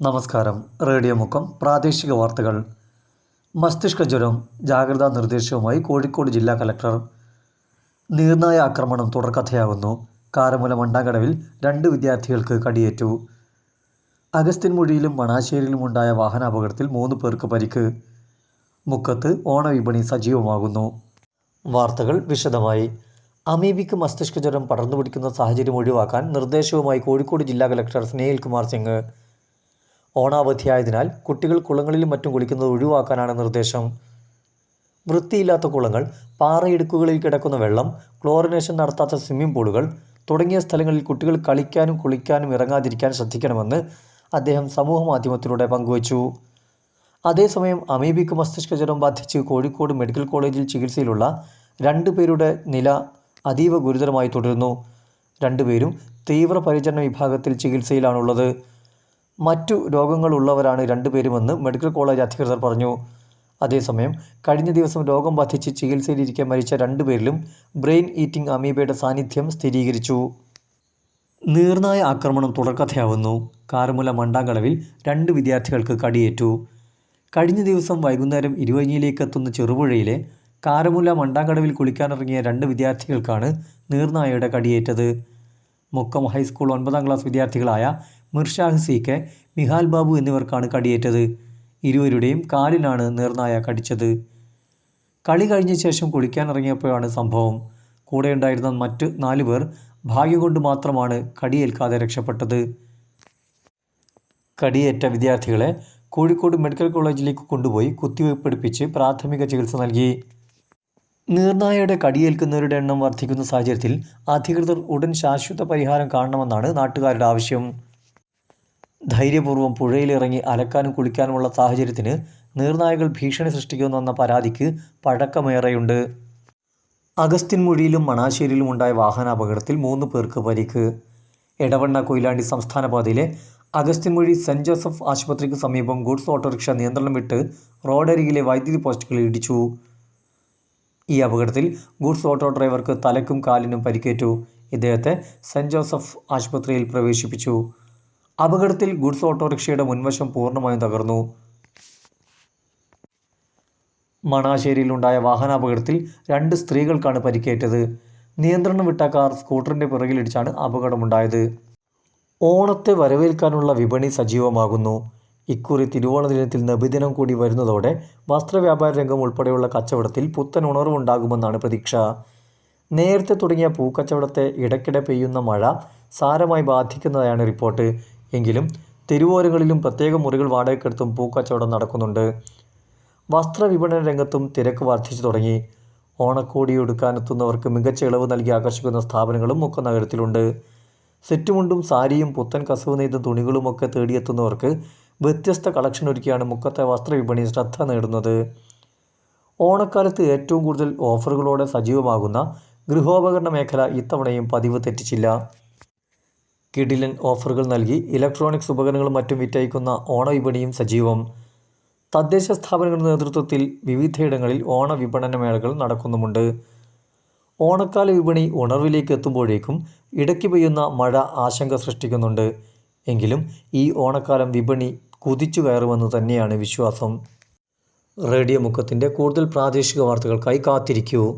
നമസ്കാരം. റേഡിയോ മുക്കം പ്രാദേശിക വാർത്തകൾ. മസ്തിഷ്ക ജ്വരം ജാഗ്രതാ നിർദ്ദേശവുമായി കോഴിക്കോട് ജില്ലാ കലക്ടർ. നീർനായ ആക്രമണം തുടർക്കഥയാകുന്നു. കാരമുല മണ്ടാങ്കടവിൽ രണ്ട് വിദ്യാർത്ഥികൾക്ക് കടിയേറ്റു. അഗസ്ത്യൻമൊഴിയിലും മണാശ്ശേരിയിലും ഉണ്ടായ വാഹനാപകടത്തിൽ മൂന്ന് പേർക്ക് പരിക്ക്. മുക്കത്ത് ഓണവിപണി സജീവമാകുന്നു. വാർത്തകൾ വിശദമായി. അമീബിക്ക് മസ്തിഷ്ക ജ്വരം പടർന്നു പിടിക്കുന്ന സാഹചര്യം ഒഴിവാക്കാൻ നിർദ്ദേശവുമായി കോഴിക്കോട് ജില്ലാ കലക്ടർ സ്നേഹിൽ കുമാർ സിംഗ്. ഓണാവധിയായതിനാൽ കുട്ടികൾ കുളങ്ങളിലും മറ്റും കുളിക്കുന്നത് ഒഴിവാക്കാനാണ് നിർദ്ദേശം. വൃത്തിയില്ലാത്ത കുളങ്ങൾ പാറയിടുക്കുകളിൽ കിടക്കുന്ന വെള്ളം ക്ലോറിനേഷൻ നടത്താത്ത സ്വിമ്മിംഗ് പൂളുകൾ തുടങ്ങിയ സ്ഥലങ്ങളിൽ കുട്ടികൾ കളിക്കാനും കുളിക്കാനും ഇറങ്ങാതിരിക്കാൻ ശ്രദ്ധിക്കണമെന്ന് അദ്ദേഹം സമൂഹ മാധ്യമത്തിലൂടെ പങ്കുവച്ചു. അതേസമയം അമീബിക്ക് മസ്തിഷ്ക ജ്വരം ബാധിച്ച് കോഴിക്കോട് മെഡിക്കൽ കോളേജിൽ ചികിത്സയിലുള്ള രണ്ടു പേരുടെ നില അതീവ ഗുരുതരമായി തുടരുന്നു. രണ്ടുപേരും തീവ്രപരിചരണ വിഭാഗത്തിൽ ചികിത്സയിലാണുള്ളത്. മറ്റു രോഗങ്ങളുള്ളവരാണ് രണ്ടുപേരുമെന്ന് മെഡിക്കൽ കോളേജ് അധികൃതർ പറഞ്ഞു. അതേസമയം കഴിഞ്ഞ ദിവസം രോഗം ബാധിച്ച് ചികിത്സയിലിരിക്കെ മരിച്ച രണ്ടുപേരിലും ബ്രെയിൻ ഈറ്റിംഗ് അമീബയുടെ സാന്നിധ്യം സ്ഥിരീകരിച്ചു. നീർനായ ആക്രമണം തുടർക്കഥയാവുന്നു. കാരമുല മണ്ടാങ്കളവിൽ രണ്ട് വിദ്യാർത്ഥികൾക്ക് കടിയേറ്റു. കഴിഞ്ഞ ദിവസം വൈകുന്നേരം ഇരുവഞ്ഞിയിലേക്ക് എത്തുന്ന ചെറുപുഴയിലെ കാരമുല മണ്ടാങ്കടവിൽ കുളിക്കാനിറങ്ങിയ രണ്ട് വിദ്യാർത്ഥികൾക്കാണ് നീർനായയുടെ കടിയേറ്റത്. മുക്കം ഹൈസ്കൂൾ ഒൻപതാം ക്ലാസ് വിദ്യാർത്ഥികളായ മിർഷാഹ് സി കെ മിഹാൽ ബാബു എന്നിവർക്കാണ് കടിയേറ്റത്. ഇരുവരുടെയും കാലിലാണ് നീർനായ കടിച്ചത്. കളി കഴിഞ്ഞ ശേഷം കുളിക്കാനിറങ്ങിയപ്പോഴാണ് സംഭവം. കൂടെയുണ്ടായിരുന്ന മറ്റ് നാലു പേർ ഭാഗ്യം കൊണ്ട് മാത്രമാണ് കടിയേൽക്കാതെ രക്ഷപ്പെട്ടത്. കടിയേറ്റ വിദ്യാർത്ഥികളെ കോഴിക്കോട് മെഡിക്കൽ കോളേജിലേക്ക് കൊണ്ടുപോയി കുത്തിവയ്പ്പെടുപ്പിച്ച് പ്രാഥമിക ചികിത്സ നൽകി. നീർനായയുടെ കടിയേൽക്കുന്നവരുടെ എണ്ണം വർദ്ധിക്കുന്ന സാഹചര്യത്തിൽ അധികൃതർ ഉടൻ ശാശ്വത പരിഹാരം കാണണമെന്നാണ് നാട്ടുകാരുടെ ആവശ്യം. ധൈര്യപൂർവം പുഴയിലിറങ്ങി അലക്കാനും കുളിക്കാനുമുള്ള സാഹചര്യത്തിന് നീർനായകൾ ഭീഷണി സൃഷ്ടിക്കുന്നുവെന്ന പരാതിക്ക് പഴക്കമേറെയുണ്ട്. അഗസ്ത്യൻമൊഴിയിലും മണാശ്ശേരിയിലും ഉണ്ടായ വാഹനാപകടത്തിൽ മൂന്ന് പേർക്ക് പരിക്ക്. എടവണ്ണ കൊയിലാണ്ടി സംസ്ഥാന പാതയിലെ അഗസ്ത്യൻമൊഴി സെന്റ് ജോസഫ് ആശുപത്രിക്ക് സമീപം ഗുഡ്സ് ഓട്ടോറിക്ഷ നിയന്ത്രണം വിട്ട് റോഡരികിലെ വൈദ്യുതി പോസ്റ്റുകളിൽ ഇടിച്ചു. ഈ അപകടത്തിൽ ഗുഡ്സ് ഓട്ടോ ഡ്രൈവർക്ക് തലക്കും കാലിനും പരിക്കേറ്റു. ഇദ്ദേഹത്തെ സെന്റ് ജോസഫ് ആശുപത്രിയിൽ പ്രവേശിപ്പിച്ചു. അപകടത്തിൽ ഗുഡ്സ് ഓട്ടോറിക്ഷയുടെ മുൻവശം പൂർണമായും തകർന്നു. മണാശ്ശേരിയിലുണ്ടായ വാഹനാപകടത്തിൽ രണ്ട് സ്ത്രീകൾക്കാണ് പരിക്കേറ്റത്. നിയന്ത്രണം വിട്ട കാർ സ്കൂട്ടറിന്റെ പിറകിലിടിച്ചാണ് അപകടമുണ്ടായത്. ഓണത്തെ വരവേൽക്കാനുള്ള വിപണി സജീവമാകുന്നു. ഇക്കുറി തിരുവോണ ദിനത്തിൽ നബിദിനം കൂടി വരുന്നതോടെ വസ്ത്രവ്യാപാര രംഗം ഉൾപ്പെടെയുള്ള കച്ചവടത്തിൽ പുത്തൻ ഉണർവുണ്ടാകുമെന്നാണ് പ്രതീക്ഷ. നേരത്തെ തുടങ്ങിയ പൂക്കച്ചവടത്തെ ഇടയ്ക്കിടെ പെയ്യുന്ന മഴ സാരമായി ബാധിക്കുന്നതായാണ് റിപ്പോർട്ട്. എങ്കിലും തെരുവോരങ്ങളിലും പ്രത്യേക മുറികൾ വാടകയ്ക്കെടുത്തും പൂക്കച്ചവടം നടക്കുന്നുണ്ട്. വസ്ത്രവിപണന രംഗത്തും തിരക്ക് വർദ്ധിച്ചു തുടങ്ങി. ഓണക്കോടി എടുക്കാനെത്തുന്നവർക്ക് മികച്ച ഇളവ് നൽകി ആകർഷിക്കുന്ന സ്ഥാപനങ്ങളും മുക്ക നഗരത്തിലുണ്ട്. സെറ്റുമുണ്ടും സാരിയും പുത്തൻ കസവ് നെയ്ത തുണികളുമൊക്കെ തേടിയെത്തുന്നവർക്ക് വ്യത്യസ്ത കളക്ഷൻ ഒരുക്കിയാണ് മുക്കത്തെ വസ്ത്രവിപണി ശ്രദ്ധ നേടുന്നത്. ഓണക്കാലത്ത് ഏറ്റവും കൂടുതൽ ഓഫറുകളോടെ സജീവമാകുന്ന ഗൃഹോപകരണ മേഖല ഇത്തവണയും പതിവ് തെറ്റിച്ചില്ല. കിടിലൻ ഓഫറുകൾ നൽകി ഇലക്ട്രോണിക്സ് ഉപകരണങ്ങളും മറ്റും വിറ്റയക്കുന്ന ഓണവിപണിയും സജീവം. തദ്ദേശ സ്ഥാപനങ്ങളുടെ നേതൃത്വത്തിൽ വിവിധയിടങ്ങളിൽ ഓണ വിപണന മേളകൾ നടക്കുന്നുമുണ്ട്. ഓണക്കാല വിപണി ഉണർവിലേക്ക് എത്തുമ്പോഴേക്കും ഇടയ്ക്ക് പെയ്യുന്ന മഴ ആശങ്ക സൃഷ്ടിക്കുന്നുണ്ട്. എങ്കിലും ഈ ഓണക്കാലം വിപണി കുതിച്ചു കയറുമെന്ന് തന്നെയാണ് വിശ്വാസം. റേഡിയോ മുക്കത്തിന്റെ കൂടുതൽ പ്രാദേശിക വാർത്തകൾക്കായി കാത്തിരിക്കൂ.